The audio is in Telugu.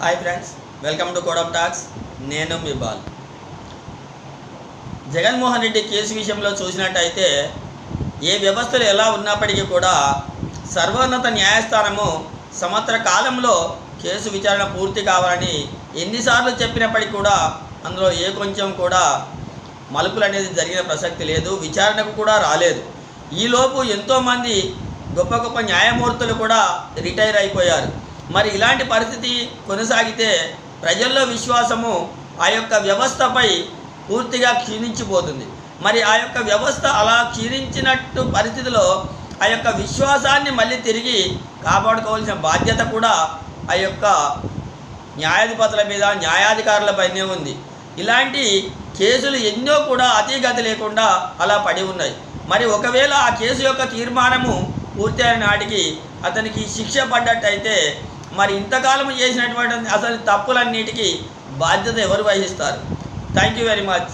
హాయ్ ఫ్రెండ్స్ వెల్కమ్ టు కోడప్ టాక్స్ నేను మీ బాల్. జగన్మోహన్ రెడ్డి కేసు విషయంలో చూసినట్టయితే ఏ వ్యవస్థలు ఎలా ఉన్నప్పటికీ కూడా సర్వోన్నత న్యాయస్థానము సంవత్సర కాలంలో కేసు విచారణ పూర్తి కావాలని ఎన్నిసార్లు చెప్పినప్పటికీ కూడా అందులో ఏ కొంచెం కూడా మలుపులు అనేది జరిగిన ప్రసక్తి లేదు విచారణకు కూడా రాలేదు. ఈలోపు ఎంతోమంది గొప్ప గొప్ప న్యాయమూర్తులు కూడా రిటైర్ అయిపోయారు. మరి ఇలాంటి పరిస్థితి కొనసాగితే ప్రజల్లో విశ్వాసము ఆ యొక్క వ్యవస్థపై పూర్తిగా క్షీణించిపోతుంది. మరి ఆ యొక్క వ్యవస్థ అలా క్షీణించినట్టు పరిస్థితిలో ఆ యొక్క విశ్వాసాన్ని మళ్ళీ తిరిగి కాపాడుకోవాల్సిన బాధ్యత కూడా ఆ యొక్క న్యాయాధిపతుల మీద న్యాయాధికారులపైనే ఉంది. ఇలాంటి కేసులు ఎన్నో కూడా అతీగతి లేకుండా అలా పడి ఉన్నాయి. మరి ఒకవేళ ఆ కేసు యొక్క తీర్మానము పూర్తయిన నాటికి అతనికి శిక్ష పడ్డట్టయితే మరి ఇంతకాలం చేసినటువంటి అసలు తప్పులన్నిటికీ బాధ్యత ఎవరు వహిస్తారు? Thank you very much